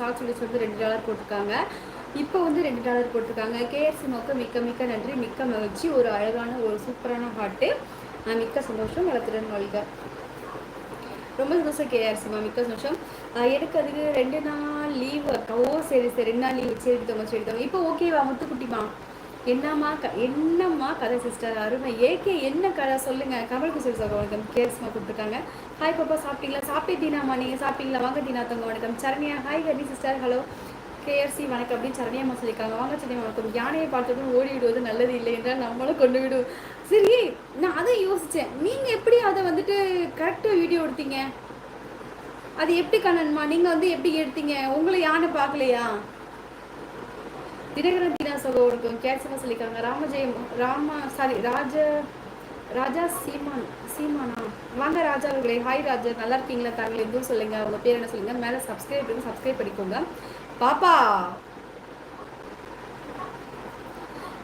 Socks videos வந்து ரெண்டு dollar போட்டிருக்காங்க. இப்போ வந்து ரெண்டு டாலர் போட்டிருக்காங்க. கேஎஃப்சி நோக்க மிக்க மிக்க நன்றி. மிக்க மகிழ்ச்சி. ஒரு அழகான ஒரு சூப்பரான ஹாட்டு மிக்க சந்தோஷம். வளர்த்துடன் வாழ்க. ரொம்ப சந்தோஷம் கேஆர்சிமா மிக்க சந்தோஷம். எனக்கு அதுக்கு ரெண்டு நாள் லீவ் ஓ சரி சரி. ரெண்டு நாள் லீவ் சரி தவங்க சரி தவங்க இப்போ ஓகேவா முத்துக்குட்டிமா என்னம்மா க என்னம்மா கதை சிஸ்டர் அருமை. ஏகே என்ன கதை? சொல்லுங்கள் கமல் குசல் சார் வணக்கம். கேர்ஸ்மா கொடுத்துருக்காங்க ஹாய் பாப்பா சாப்பிட்டீங்களா? சாப்பிட்டீனாமா நீங்கள் சாப்பிட்டீங்களா? வாங்க தீனா தங்க வணக்கம். Saranya hi Hari sister hello KRC வணக்கம். அப்படின்னு சரணியம்மா சொல்லியிருக்காங்க. வாங்க சரணியம் வணக்கம். யானையை பார்த்ததும் ஓடி விடுவது நல்லது இல்லை என்றால் நம்மளும் கொண்டு விடும் சரி நான் அதை யோசித்தேன் நீங்கள் எப்படி அதை வந்துட்டு கரெக்டாக வீடியோ எடுத்தீங்க? அது எப்படி கண்ணன்மா நீங்கள் வந்து எப்படி எடுத்தீங்க? உங்களை யானை பார்க்கலையா? தினகரன் தீனா சகோதரருக்கும் கேட்சமா சொல்லியிருக்காங்க ராமஜெயம் ராமா சாரி ராஜ ராஜா சீமான் சீமானா? வாங்க ராஜா அவர்களே. ஹாய் ராஜா. நல்லா இருக்கீங்களா? தமிழ் எதுவும் சொல்லுங்க. உங்க பேர் என்ன சொல்லுங்க? மேலே சப்ஸ்கிரைப் பண்ணி சப்ஸ்கிரைப் பண்ணிக்கோங்க. பாப்பா!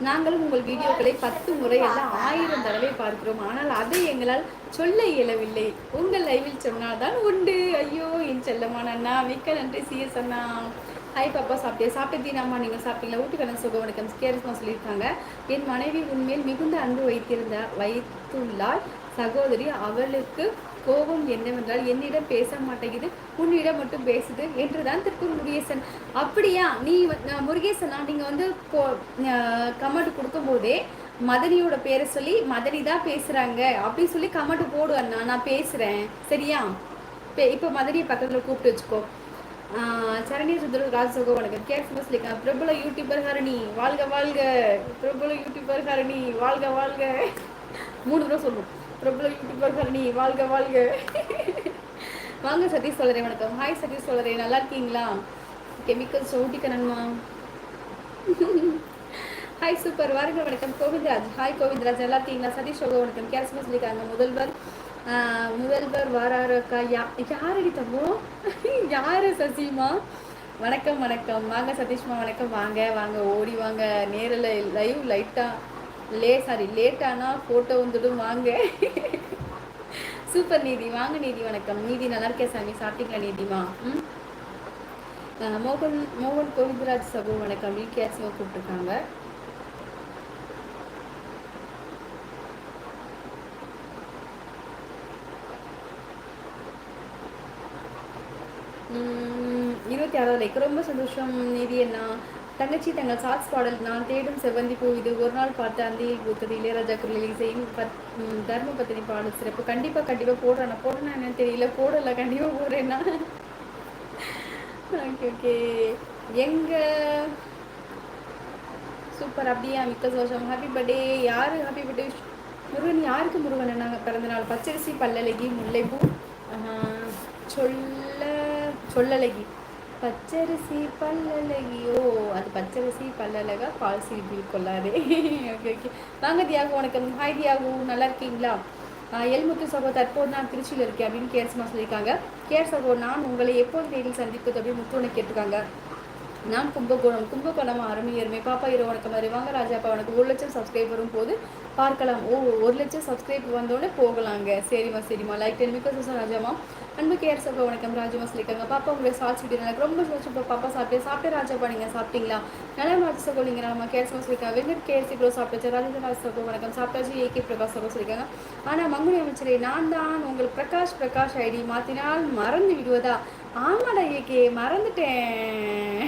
நாங்களும் உங்கள் வீடியோக்களை பத்து முறை எல்லாம் ஆயிரம் தடவை பார்க்கிறோம். ஆனால் அதை எங்களால் சொல்ல இயலவில்லை. உங்கள் லைவில் சொன்னால்தான் உண்டு. ஐயோ என் செல்லமான அண்ணா மிக்க நன்றி. சிஎஸ் அண்ணா ஹாய் பாப்பா சாப்பிட்டே சாப்பிட்டீனாமா நீங்கள் சாப்பிட்டீங்களா? ஊட்டுக்கடன் சுக வணக்கம் கேரிஸ்மா சொல்லியிருக்காங்க. என் மனைவி உண்மையில் மிகுந்த அன்பு வைத்திருந்த வைத்துள்ளார் சகோதரி அவளுக்கு கோபம் என்னவென்றால் என்னிடம் பேச மாட்டேங்குது. உன்னிடம் மட்டும் பேசுது என்றுதான் திருப்பூர் முருகேசன். அப்படியா? நீ முருகேசனா? நீங்கள் வந்து கமெண்ட் கொடுக்கும் போதே மதனியோட பேரை சொல்லி மதனி தான் பேசுகிறாங்க அப்படின்னு சொல்லி கமெண்ட் போடு நான் பேசுகிறேன் சரியா? இப்போ மதனியை பக்கத்தில் கூப்பிட்டு வச்சுக்கோ. சரணி சுந்தர ராஜசோக வணக்கம். கேர்ஃபுல்லாக லிக்கா பிரபல யூடியூபர் ஹரணி வாழ்க வாழ்க. பிரபல யூடியூபர் ஹரணி வாழ்க வாழ்க. மூணு தடவை சொல்லணும். பிரபல யூடியூபர் ஹரணி வாழ்க வாழ்க. வாங்க சதீஷ் சொல்லரே வணக்கம். ஹாய் சதீஷ் சொல்லரே நல்லா இருக்கீங்களா? கெமிக்கல்ஸ் ஊட்டிக்கணுமா ஹாய் சூப்பர் வாருங்க வணக்கம். கோவிந்தராஜ். ஹாய் கோவிந்தராஜ். நல்லா இருக்கீங்களா? சதீஷ் சோக வணக்கம். கேரஸ்மா சொல்லியிருக்காங்க முதல்வர். முதல்வர் வாராரக்கா யா யாரடி தம்போ யாரு சசிமா? வணக்கம் வணக்கம். வாங்க சதீஷ்மா வணக்கம். வாங்க வாங்க. ஓடி வாங்க. நேரில் லைவ் லைட்டாக லே சாரி லேட்டானா ஃபோட்டோ வந்துடும். வாங்க. சூப்பர் நீதி. வாங்க நீதி வணக்கம். நீதி நல்லா இருக்கேன் சாமி? சாப்பிட்டீங்களா நீதிமா? ம்? மோகன் மோகன் கோவிந்தராஜ் சகோ வணக்கம். விகேஎஸ்ஓ கூப்பிட்டுருக்காங்க? இருபத்தி ஆறாவது லைக் ரொம்ப சந்தோஷம் நிதி என்ன தங்கச்சி தங்கள் சாட்ஸ் பாடல் நான் தேடும் செவ்வந்தி பூ இது ஒரு நாள் பார்த்து அந்தியில் பூத்தது. இளையராஜா குரலில் செய்யும் பத் தர்ம பத்தினி பாடல் சிறப்பு. கண்டிப்பாக கண்டிப்பாக போடுறேன் நான் போடுறேன் என்னன்னு தெரியல. போடலை கண்டிப்பாக போடுறேன்னா ஓகே ஓகே. எங்க? சூப்பர் அப்படியே மிக்க சந்தோஷம். ஹாப்பி பர்த்டே யார்? ஹாப்பி பர்த்டே முருகன் யாருக்கு முருகன் நாங்கள் பிறந்த நாள். பச்சரிசி பல்லழகி முல்லைப்பூ. சொல்ல சொல்லழகி. பச்சரிசி பல்லழகியோ? அது பச்சரிசி பல்லழகா? பால் சிரிப்பில் கொள்ளாதே. Okay okay. வாங்க தியாகு வணக்கம். ஹாய் தியாகு. நல்லா இருக்கீங்களா? எல்முத்து சகோ தற்போது நான் திருச்சியில் இருக்கேன் அப்படின்னு கேர்ஸ்மா சொல்லியிருக்காங்க. கேர் சகோ நான் உங்களை எப்போது நேரில் சந்திப்பது அப்படின்னு முத்துவனை கேட்டிருக்காங்க. நான் கும்பகோணம் கும்பகோணம் அருமையருமை. பாப்பா இரவு வணக்கம். மாதிரி வாங்க ராஜாப்பா உனக்கு ஒரு லட்சம் சப்ஸ்கிரைப் வரும் போது பார்க்கலாம். ஓ ஒரு லட்சம் சப்ஸ்கிரைப் வந்தோடனே போகலாங்க. சரிம்மா சரிம்மா. லைக் டென் மிக்க ராஜாமா அன்பு கேர் சபா வணக்கம். ராஜமா சொல்லியிருக்காங்க பாப்பா உங்களை சாட்சி விட்டு எனக்கு ரொம்ப சோச்சு பாப்பா சாப்பிட்டு சாப்பிட்டு ராஜா நீங்கள் சாப்பிட்டீங்களா? நல்லா ராஜ சகோ நீங்கள் நம்ம கேர் சபா சொல்லியிருக்காங்க. வெங்கட் கேர்சி ப்ரோ சாப்பிட்டாச்சு ராஜேந்திர ராஜ சகோ வணக்கம். சாப்பிட்டாச்சு. ஏகே பிரகாஷ் சகோ சொல்லியிருக்காங்க. ஆனால் மங்குனி அமைச்சரே நான் தான் உங்கள் பிரகாஷ் பிரகாஷ் ஐடி மாற்றினால் மறந்து விடுவதா? ஆமாடா ஏகே மறந்துட்டேன்.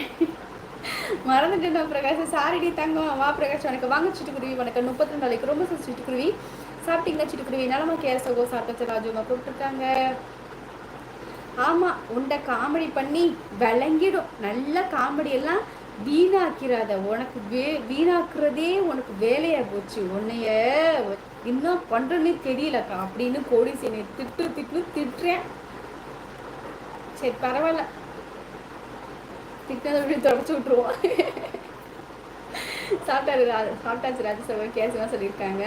மறந்துட்டேன் பிரகாஷ். சாரிடி தங்கம். வா பிரகாஷ் வணக்கம். வாங்க சிட்டுக்குருவி வணக்கம். முப்பத்தி ரெண்டு நாளைக்கு. ரொம்ப சிட்டுக்குருவி. சாப்பிட்டீங்களா சிட்டுக்குருவி? நலமா கேர் சகோ சாப்பிட்டாச்சு ராஜுமா கூப்பிட்டுருக்காங்க ஆமாம் உண்டை காமெடி பண்ணி விளங்கிடும். நல்ல காமெடி எல்லாம் வீணாக்கிறாத. உனக்கு வே வீணாக்குறதே உனக்கு வேலையா போச்சு. உன்னைய இன்னும் பண்றேன்னே தெரியலக்கா அப்படின்னு போலீஸ் என்னை திட்டு திட்டு திட்டுறேன். சரி பரவாயில்ல. திட்டதை அப்படி தொடச்சு விட்டுருவோம். சாப்பிட்டாரு சாப்பிட்டாச்சு ராஜசபா கேசலாம் சொல்லியிருக்காங்க.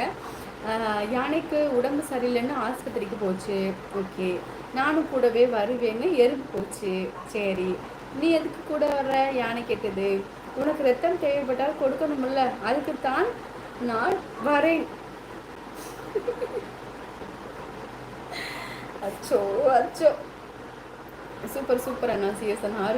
யானைக்கு உடம்பு சரியில்லைன்னு ஆஸ்பத்திரிக்கு போச்சு. ஓகே. நானும் கூடவே வருவேன்னு எறும்பு போச்சு சரி. நீ எதுக்கு கூட வர்ற? யானை கேட்டது. உனக்கு ரத்தம் தேவைப்பட்டால் கொடுக்கணும்ல. அதுக்கு தான் நான் வரேன். அச்சோ அச்சோ. சூப்பர் சூப்பர் அண்ணா சிஎஸ்என் ஆறு